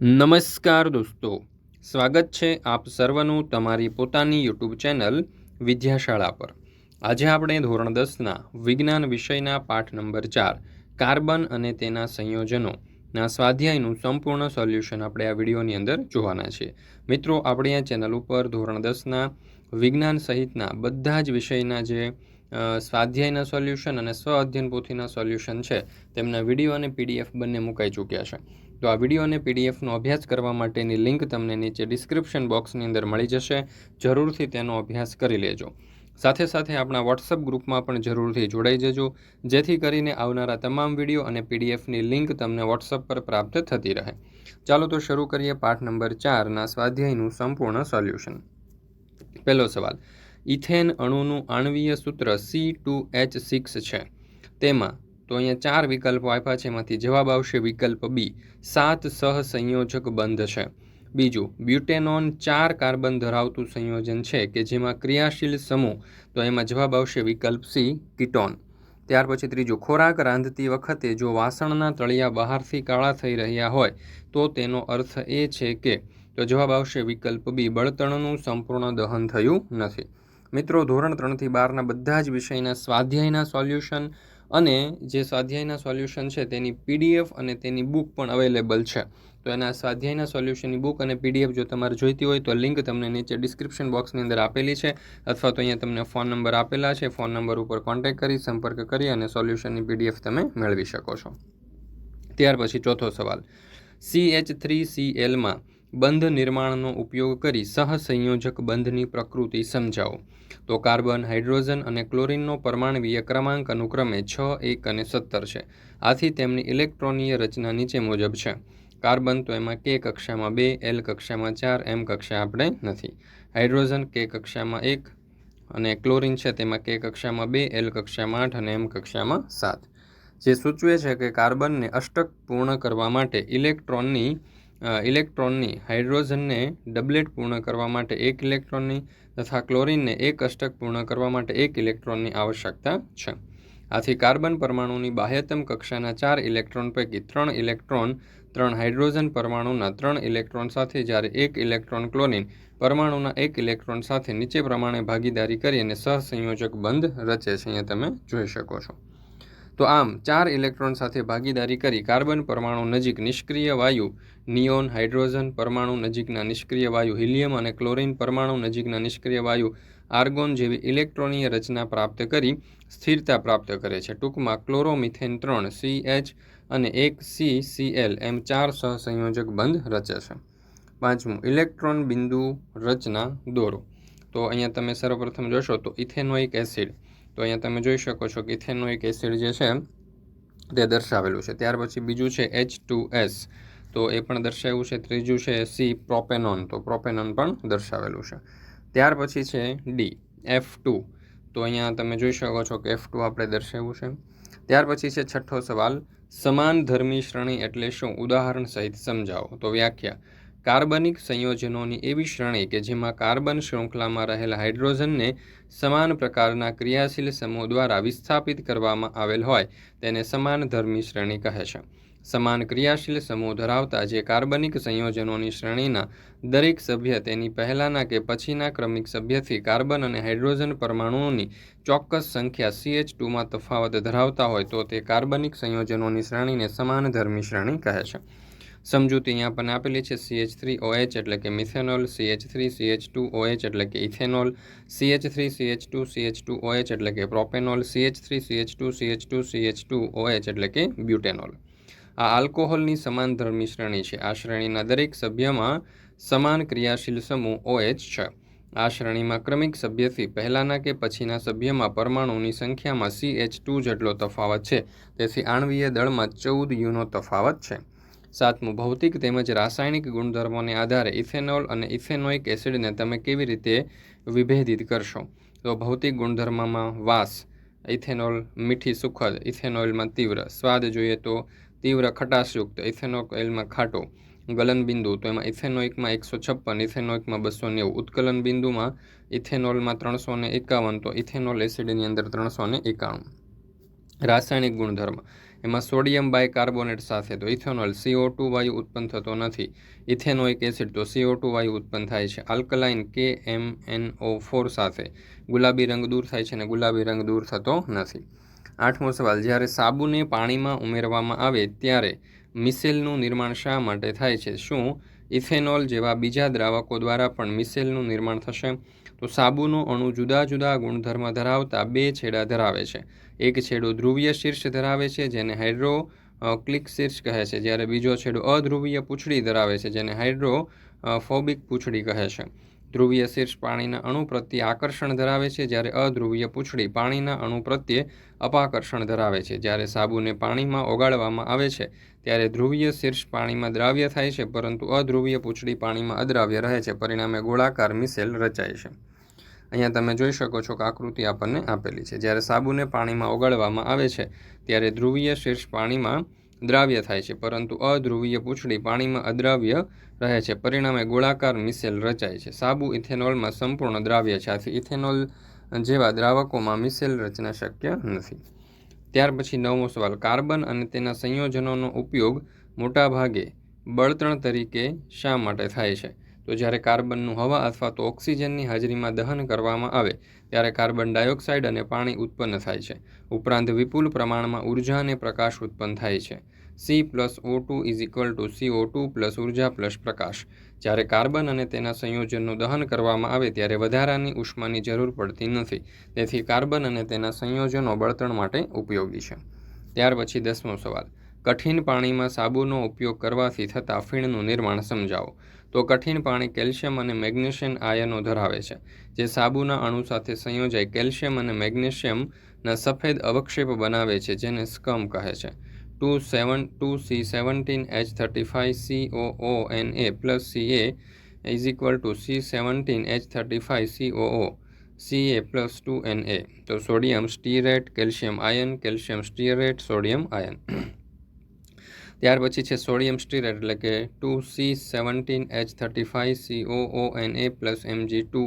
નમસ્કાર દોસ્તો. સ્વાગત છે આપ સર્વનું તમારી પોતાની યુટ્યુબ ચેનલ વિદ્યાશાળા પર. આજે આપણે ધોરણ દસના વિજ્ઞાન વિષયના પાઠ નંબર ચાર, કાર્બન અને તેના સંયોજનોના સ્વાધ્યાયનું સંપૂર્ણ સોલ્યુશન આપણે આ વિડીયોની અંદર જોવાના છીએ મિત્રો, આપણે આ ચેનલ ઉપર ધોરણ દસના વિજ્ઞાન સહિતના બધા જ વિષયના જે સ્વાધ્યાયના સોલ્યુશન અને સ્વ અધ્યયન પોથીના સોલ્યુશન છે, તેમના વીડિયો અને પીડીએફ બંને મુકાઈ ચૂક્યા છે. તો આ વીડિયો અને પીડીએફનો અભ્યાસ કરવા માટેની લિંક તમને નીચે ડિસ્ક્રિપ્શન બોક્સની અંદર મળી જશે. જરૂરથી તેનો અભ્યાસ કરી લેજો. સાથે સાથે આપણા વોટ્સઅપ ગ્રુપમાં પણ જરૂરથી જોડાઈ જજો. જેથી કરીને આવનારા તમામ વીડિયો અને પીડીએફની લિંક તમને વોટ્સઅપ પર પ્રાપ્ત થતી રહે. ચાલો તો શરૂ કરીએ પાઠ નંબર ચારના સ્વાધ્યાયનું સંપૂર્ણ સોલ્યુશન પહેલો સવાલ. ઇથેન અણુનું આણવીય સૂત્ર સી ટુ એચ સિક્સ છે. તેમાં તો અહીંયા ચાર વિકલ્પો આપ્યા છે એમાંથી. જવાબ આવશે વિકલ્પ બી. સાત સહસંયોજક બંધ છે. બીજું, બ્યુટેનોન ચાર કાર્બન ધરાવતું સંયોજન છે કે જેમાં ક્રિયાશીલ સમૂહ, તો એમાં જવાબ આવશે વિકલ્પ સી, કિટોન. ત્યાર પછી ત્રીજું, ખોરાક રાંધતી વખતે જો વાસણના તળિયા બહારથી કાળા થઈ રહ્યા હોય, તો તેનો અર્થ એ છે કે, તો જવાબ આવશે વિકલ્પ બી, બળતણનું સંપૂર્ણ દહન થયું નથી. મિત્રો, ધોરણ ત્રણથી બારના બધા જ વિષયના સ્વાધ્યાયના સોલ્યુશન અને જે સ્વાધ્યાયના સોલ્યુશન છે તેની પીડીએફ અને તેની બુક પણ અવેલેબલ છે. તો એના સ્વાધ્યાયના સોલ્યુશનની બુક અને પીડીએફ જો તમારે જોઈતી હોય તો લિંક તમને નીચે ડિસ્ક્રિપ્શન બોક્સની અંદર આપેલી છે અથવા તો અહીંયા તમને ફોન નંબર આપેલા છે. ફોન નંબર ઉપર કોન્ટેક્ટ કરી, સંપર્ક કરી અને સોલ્યુશનની પીડીએફ તમે મેળવી શકો છો. ત્યાર પછી ચોથો સવાલ. સી એચ થ્રી સી એલમાં બંધ નિર્માણનો ઉપયોગ કરી સહસંયોજક બંધની પ્રકૃતિ સમજાવો. તો કાર્બન, હાઇડ્રોજન અને ક્લોરિનનો પરમાણવીય ક્રમાંક અનુક્રમે છ, એક અને સત્તર છે. આથી તેમની ઇલેક્ટ્રોનીય રચના નીચે મુજબ છે. કાર્બન તો એમાં કે કક્ષામાં બે, એલ કક્ષામાં ચાર, એમ કક્ષા આપણે નથી. હાઇડ્રોજન કે કક્ષામાં એક અને ક્લોરિન છે તેમાં કે કક્ષામાં બે, એલ કક્ષામાં આઠ અને એમ કક્ષામાં સાત. જે સૂચવે છે કે કાર્બનને અષ્ટક પૂર્ણ કરવા માટે ઇલેક્ટ્રોનની ઇલેક્ટ્રોનની હાઇડ્રોજનને ડબલેટ પૂર્ણ કરવા માટે એક ઇલેક્ટ્રોનની તથા ક્લોરિનને એક અષ્ટક પૂર્ણ કરવા માટે એક ઇલેક્ટ્રોનની આવશ્યકતા છે. આથી કાર્બન પરમાણુની બાહ્યતમ કક્ષાના ચાર ઇલેક્ટ્રોન પૈકી ત્રણ ઇલેક્ટ્રોન, ત્રણ હાઇડ્રોજન પરમાણુના ત્રણ ઇલેક્ટ્રોન સાથે જ્યારે એક ઇલેક્ટ્રોન ક્લોરિન પરમાણુના એક ઇલેક્ટ્રોન સાથે નીચે પ્રમાણે ભાગીદારી કરી અને સહસંયોજક બંધ રચે છે, અહીંયા તમે જોઈ શકો છો. તો આમ, ચાર ઇલેક્ટ્રોન સાથે ભાગીદારી કરી કાર્બન પરમાણુ નજીક નિષ્ક્રિય વાયુ, નિયોન, હાઇડ્રોજન પરમાણુ નજીકના નિષ્ક્રિય વાયુ, હિલિયમ અને ક્લોરિન પરમાણુ નજીકના નિષ્ક્રિય વાયુ, આર્ગોન જેવી ઇલેક્ટ્રોનીય રચના પ્રાપ્ત કરી સ્થિરતા પ્રાપ્ત કરે છે. ટૂંકમાં, ક્લોરોમિથેન ત્રણ સી એચ અને એક સી સી એલ એમ ચાર સહસંયોજક બંધ રચે છે. પાંચમું, ઇલેક્ટ્રોન બિંદુ રચના દોરો. તો અહીંયા તમે સર્વપ્રથમ જોશો તો ઇથેનોઇક એસિડ. તો અહીંયા તમે જોઈ શકો છો કે ઇથેનોઇક એસિડ જે છે, તે દર્શાવેલું છે. ત્યાર પછી બીજું છે એચ એસ તો એ પણ દર્શાવ્યું છે. ત્રીજું છે સી પ્રોપેનોન. તો પ્રોપેનોન પણ દર્શાવેલું છે. ત્યાર પછી છે ડી એફ ટુ તો અહીંયા તમે જોઈ શકો છો કે એફ આપણે દર્શાવ્યું છે. ત્યાર પછી છે છઠ્ઠો સવાલ, સમાન ધર્મી શ્રેણી એટલે શું? ઉદાહરણ સહિત સમજાવો. તો વ્યાખ્યા કાર્બનિક સંયોજનોની એવી શ્રેણી કે જેમાં કાર્બન શૃંખલામાં રહેલા હાઇડ્રોજનને સમાન પ્રકારના ક્રિયાશીલ સમૂહ દ્વારા વિસ્થાપિત કરવામાં આવેલ હોય, તેને સમાન ધર્મી શ્રેણી કહે છે. સમાન ક્રિયાશીલ સમૂહ ધરાવતા જે કાર્બનિક સંયોજનોની શ્રેણીના દરેક સભ્ય તેની પહેલાંના કે પછીના ક્રમિક સભ્યથી કાર્બન અને હાઇડ્રોજન પરમાણુઓની ચોક્કસ સંખ્યા સીએચ ટુમાં તફાવત ધરાવતા હોય, તો તે કાર્બનિક સંયોજનોની શ્રેણીને સમાન ધર્મી શ્રેણી કહે છે. સમજૂતી અહીંયા આપણને આપેલી છે સીએચ થ્રી ઓએચ એટલે કે methanol CH three CH two OH એટલે કે ethanol CH three CH two CH two OH એટલે કે propanol CH three CH two CH two CH two OH એટલે કે બ્યુટેનોલ આ આલ્કોહોલની સમાન ધર્મી શ્રેણી છે આ શ્રેણીના દરેક સભ્યમાં સમાન ક્રિયાશીલ સમૂહ ઓએચ છે આ શ્રેણીમાં ક્રમિક સભ્યથી પહેલાંના કે પછીના સભ્યમાં પરમાણુની સંખ્યામાં CH2 ટુ જેટલો તફાવત છે તેથી આણવીય દળમાં ચૌદ યુનો તફાવત છે સાતમું, ભૌતિક તેમજ રાસાયણિક ગુણધર્મોને આધારે ઇથેનોલ અને ઇથેનોઇક એસિડને તમે કેવી રીતે વિભેદિત કરશો? તો ભૌતિક ગુણધર્મમાં વાસ, ઇથેનોલ મીઠી સુખદ ઇથેનોઇલમાં તીવ્ર. સ્વાદ જોઈએ તો તીવ્ર ખટાશયુક્ત, ઇથેનોઇલમાં ખાટો. ગલન બિંદુ, તો એમાં ઇથેનોઇકમાં એકસો છપ્પન, ઇથેનોઇકમાં બસો નેવું. ઉત્કલન બિંદુમાં ઇથેનોલમાં ત્રણસો ને એકાવન, તો ઇથેનોલ એસિડની અંદર ત્રણસો ને એકાણું રાસાયણિક ગુણધર્મ. એમાં સોડિયમ બાયકાર્બોનેટ સાથે તો ઇથેનોલ સીઓ ટુ વાયુ ઉત્પન્ન થતો નથી. ઇથેનોઇક એસિડ તો સીઓ ટુ વાયુ ઉત્પન્ન થાય છે. આલ્કલાઇન કે એમ એન ઓ ફોર સાથે. ગુલાબી રંગ દૂર થાય છે અને ગુલાબી રંગ દૂર થતો નથી. આઠમો સવાલ, જ્યારે સાબુને પાણીમાં ઉમેરવામાં આવે ત્યારે મિસેલનું નિર્માણ શા માટે થાય છે? શું ઇથેનોલ જેવા બીજા દ્રાવકો દ્વારા પણ મિસેલનું નિર્માણ થશે. તો સાબુનો અણુ જુદા જુદા ગુણધર્મ ધરાવતા બે છેડા ધરાવે છે. એક છેડો ધ્રુવીય શીર્ષ ધરાવે છે, જેને હાઇડ્રો ક્લિક શીર્ષ કહે છે. જ્યારે બીજો છેડો અધ્રુવીય પૂંછડી ધરાવે છે, જેને હાઇડ્રો ફોબિક પૂંછડી કહે છે. ધ્રુવીય શીર્ષ પાણીના અણુ પ્રત્યે આકર્ષણ ધરાવે છે. જ્યારે અધ્રુવીય પૂંછડી પાણીના અણુ પ્રત્યે અપાકર્ષણ ધરાવે છે. જ્યારે સાબુને પાણીમાં ઓગાળવામાં આવે છે, ત્યારે ધ્રુવીય શીર્ષ પાણીમાં દ્રાવ્ય થાય છે, પરંતુ અધ્રુવીય પૂંછડી પાણીમાં અદ્રાવ્ય રહે છે. પરિણામે ગોળાકાર મિસેલ રચાય છે. અહીંયા તમે જોઈ શકો છો કે આકૃતિ આપણને આપેલી છે. જ્યારે સાબુને પાણીમાં ઓગાળવામાં આવે છે, ત્યારે ધ્રુવીય શીર્ષ પાણીમાં દ્રાવ્ય થાય છે, પરંતુ અધ્રુવીય પૂંછડી પાણીમાં અદ્રાવ્ય રહે છે. પરિણામે ગોળાકાર મિસેલ રચાય છે. સાબુ ઇથેનોલમાં સંપૂર્ણ દ્રાવ્ય છે. આથી ઇથેનોલ જેવા દ્રાવકોમાં મિસેલ રચના શક્ય નથી. ત્યાર પછી નવમો સવાલ. કાર્બન અને તેના સંયોજનોનો ઉપયોગ મોટાભાગે બળતણ તરીકે શા માટે થાય છે? તો જ્યારે કાર્બનનું હવા અથવા તો ઓક્સિજનની હાજરીમાં દહન કરવામાં આવે, ત્યારે કાર્બન ડાયોક્સાઇડ અને પાણી ઉત્પન્ન થાય છે. ઉપરાંત વિપુલ પ્રમાણમાં ઊર્જા અને પ્રકાશ ઉત્પન્ન થાય છે. C plus O two is equal to CO two plus ઊર્જા પ્લસ પ્રકાશ. જ્યારે કાર્બન અને તેના સંયોજનનું દહન કરવામાં આવે, ત્યારે વધારાની ઉષ્માની જરૂર પડતી નથી. તેથી કાર્બન અને તેના સંયોજનો બળતણ માટે ઉપયોગી છે. ત્યાર પછી દસમો સવાલ. કઠિન પાણીમાં સાબુનો ઉપયોગ કરવાથી થતા ફીણનું નિર્માણ સમજાવો. તો કઠિન પાણી કેલ્શિયમ અને મેગ્નેશિયમ આયનો ધરાવે છે, જે સાબુના અણુ સાથે સંયોજાઈ કેલ્શિયમ અને મેગ્નેશિયમના સફેદ અવક્ષેપ બનાવે છે, જેને સ્કમ કહે છે. Two seven, two C seventeen, H thirty five C O O, N A, plus C A is equal to C seventeen, H thirty five C O O, C A plus two N A. તો sodium stearate, calcium ion, calcium stearate, sodium ion. ત્યાર પછી છે sodium stearate, એટલે કે two C seventeen H thirty five C O O N A plus MG two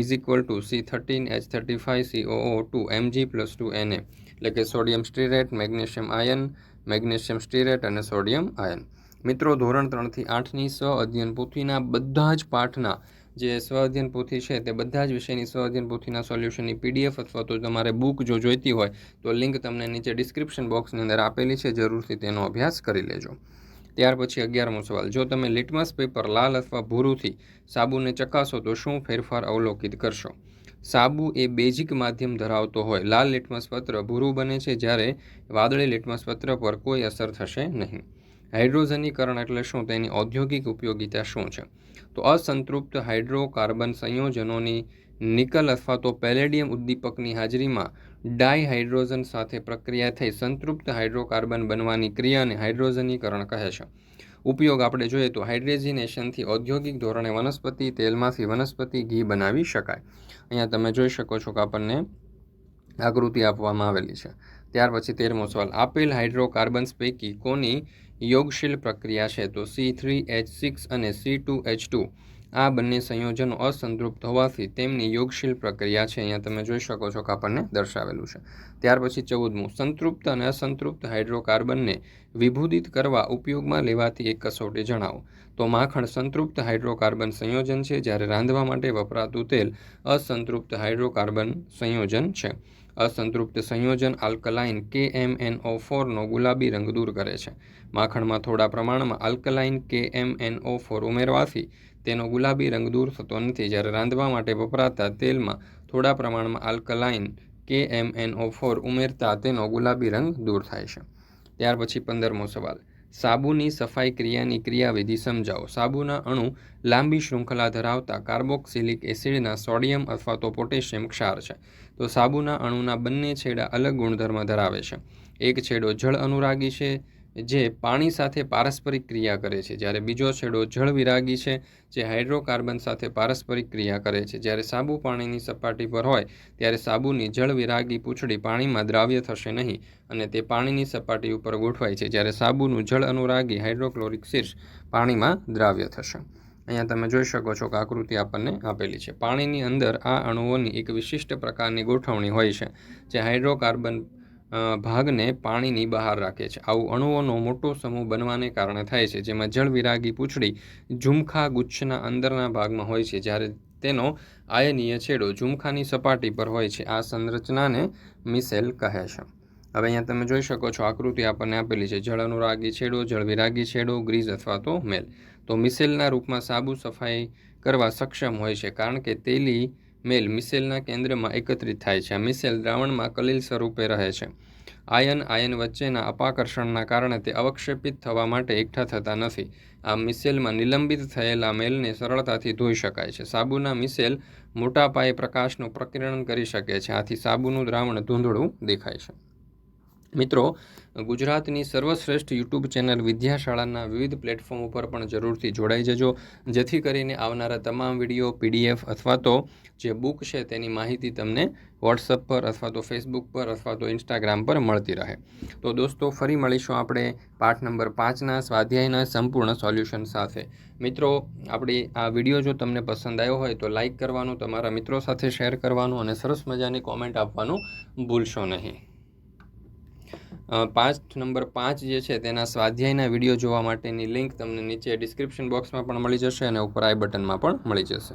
is equal to C thirteen H thirty five C O O two MG plus two N A. એટલે કે sodium stearate, magnesium ion, magnesium stearate અને sodium ion. મિત્રો, ધોરણ ત્રણથી આઠની સ અધ્યયન પોથીના બધા જ પાઠના જે સ્વાધ્યન પોથી છે તે બધા જ વિષયની સ્વાધ્યન પોથીના સોલ્યુશનની પીડીએફ અથવા તો તમારે બુક જો જોઈતી હોય, તો લિંક તમને નીચે ડિસ્ક્રિપ્શન બોક્સની અંદર આપેલી છે. જરૂરથી તેનો અભ્યાસ કરી લેજો. ત્યાર પછી અગિયારમો સવાલ. જો તમે લિટમસ પેપર લાલ અથવા ભૂરુથી સાબુને ચકાસો, તો શું ફેરફાર અવલોકિત કરશો? સાબુ એ બેઝિક માધ્યમ ધરાવતો હોય. લાલ લિટમસ પત્ર ભૂરું બને છે જ્યારે વાદળી લિટમસ પત્ર પર કોઈ અસર થશે નહીં. હાઇડ્રોજનીકરણ એટલે શું? તેની ઔદ્યોગિક ઉપયોગિતા શું છે? તો અસંતૃપ્ત હાઇડ્રોકાર્બન સંયોજનોની નિકલ અથવા તો પેલેડિયમ ઉદ્દીપકની હાજરીમાં ડાયહાઇડ્રોજન સાથે પ્રક્રિયા થઈ સંતૃપ્ત હાઇડ્રોકાર્બન બનવાની ક્રિયાને હાઇડ્રોજનીકરણ કહે છે. ઉપયોગ આપણે જોઈએ તો હાઇડ્રેજિનેશનથી ઔદ્યોગિક ધોરણે વનસ્પતિ, તેલમાંથી વનસ્પતિ ઘી બનાવી શકાય. અહીંયા તમે જોઈ શકો છો કે આપણને આકૃતિ આપવામાં આવેલી છે. ત્યાર પછી તેરમો સવાલ, આપેલ હાઇડ્રોકાર્બન્સ પૈકી કોની યોગશીલ પ્રક્રિયા છે. તો સી થ્રી એચ સિક્સ અને સી ટુ એચ ટુ આ બંને સંયોજનો અસંતૃપ્ત હોવાથી તેમની યોગશીલ પ્રક્રિયા છે. અહીંયા તમે જોઈ શકો છો કે આપણને દર્શાવેલું છે. ત્યાર પછી ચૌદમું, સંતૃપ્ત અને અસંતૃપ્ત હાઇડ્રોકાર્બનને વિભૂદિત કરવા ઉપયોગમાં લેવાતી એક કસોટી જણાવો. તો માખણ સંતૃપ્ત હાઇડ્રોકાર્બન સંયોજન છે, જ્યારે રાંધવા માટે વપરાતું તેલ અસંતૃપ્ત હાઇડ્રોકાર્બન સંયોજન છે. અસંતૃપ્ત સંયોજન આલ્કલાઇન કે એમ એન ઓ ફોરનો ગુલાબી રંગ દૂર કરે છે. માખણમાં થોડા પ્રમાણમાં આલ્કલાઇન કે એમ એન ઓ ફોર ઉમેરવાથી તેનો ગુલાબી રંગ દૂર થતો નથી. જ્યારે રાંધવા માટે વપરાતા તેલમાં થોડા પ્રમાણમાં આલ્કલાઇન કે એમ એન ઓ ફોર ઉમેરતા તેનો ગુલાબી રંગ દૂર થાય છે. ત્યાર પછી પંદરમો સવાલ. સાબુની સફાઈ ક્રિયાની ક્રિયાવિધિ સમજાવો. સાબુના અણુ લાંબી શૃંખલા ધરાવતા કાર્બોક્સિલિક એસિડના સોડિયમ અથવા તો પોટેશિયમ ક્ષાર છે. તો સાબુના અણુના બંને છેડા અલગ ગુણધર્મ ધરાવે છે. એક છેડો જળ અનુરાગી છે જે પાણી સાથે પારસ્પરિક ક્રિયા કરે છે. જ્યારે બીજો છેડો જળ વિરાગી છે, જે હાઇડ્રોકાર્બન સાથે પારસ્પરિક ક્રિયા કરે છે. જ્યારે સાબુ પાણીની સપાટી પર હોય, ત્યારે સાબુની જળ વિરાગી પૂંછડી પાણીમાં દ્રાવ્ય થશે નહીં અને તે પાણીની સપાટી ઉપર ગોઠવાય છે. જ્યારે સાબુનું જળ અનુરાગી હાઇડ્રોક્લોરિક શીર્ષ પાણીમાં દ્રાવ્ય થશે. અહીંયા તમે જોઈ શકો છો કે આકૃતિ આપણને આપેલી છે. પાણીની અંદર આ અણુઓની એક વિશિષ્ટ પ્રકારની ગોઠવણી હોય છે, જે હાઇડ્રોકાર્બન ભાગને પાણીની બહાર રાખે છે. આવું અણુઓનો મોટો સમૂહ બનવાને કારણે થાય છે. જેમાં જળવિરાગી પૂંછડી ઝુમખા ગુચ્છના અંદરના ભાગમાં હોય છે. જ્યારે તેનો આયનીય છેડો ઝુમખાની સપાટી પર હોય છે. આ સંરચનાને મિસેલ કહે છે. હવે અહીંયા તમે જોઈ શકો છો, આકૃતિ આપણને આપેલી છે. જળ અનુરાગી છેડો જળવિરાગી છેડો, ગ્રીઝ અથવા તો મેલ. તો મિસેલના રૂપમાં સાબુ સફાઈ કરવા સક્ષમ હોય છે. કારણ કે તેલી મેલ મિસેલના કેન્દ્રમાં એકત્રિત થાય છે. મિસેલ દ્રાવણમાં કલીલ સ્વરૂપે રહે છે. આયન આયન વચ્ચેના અપાકર્ષણના કારણે તે અવક્ષેપિત થવા માટે એકઠા થતા નથી. આ મિસેલમાં નિલંબિત થયેલા મેલને સરળતાથી ધોઈ શકાય છે. સાબુના મિસેલ મોટા પાયે પ્રકાશનું પ્રકિરણ કરી શકે છે. આથી સાબુનું દ્રાવણ ધૂંધળું દેખાય છે. મિત્રો, ગુજરાતની સર્વશ્રેષ્ઠ યુટ્યુબ ચેનલ વિદ્યાશાળાના વિવિધ પ્લેટફોર્મ ઉપર પણ જરૂરથી જોડાઈ જજો. જેથી કરીને આવનારા તમામ વીડિયો પીડીએફ અથવા તો જે બુક છે તેની માહિતી તમને વોટ્સઅપ પર અથવા તો ફેસબુક પર અથવા તો ઇન્સ્ટાગ્રામ પર મળતી રહે. તો દોસ્તો, ફરી મળીશું આપણે પાઠ નંબર પાંચના સ્વાધ્યાયના સંપૂર્ણ સોલ્યુશન સાથે. મિત્રો, આપણી આ વીડિયો જો તમને પસંદ આવ્યો હોય તો લાઈક કરવાનું, તમારા મિત્રો સાથે શેર કરવાનું અને સરસ મજાની કોમેન્ટ આપવાનું ભૂલશો નહીં. પાંચ, નંબર પાંચ જે છે તેના સ્વાધ્યાયના વીડિયો જોવા માટેની લિંક તમને નીચે ડિસ્ક્રિપ્શન બોક્સમાં પણ મળી જશે અને ઉપર આઈ બટનમાં પણ મળી જશે.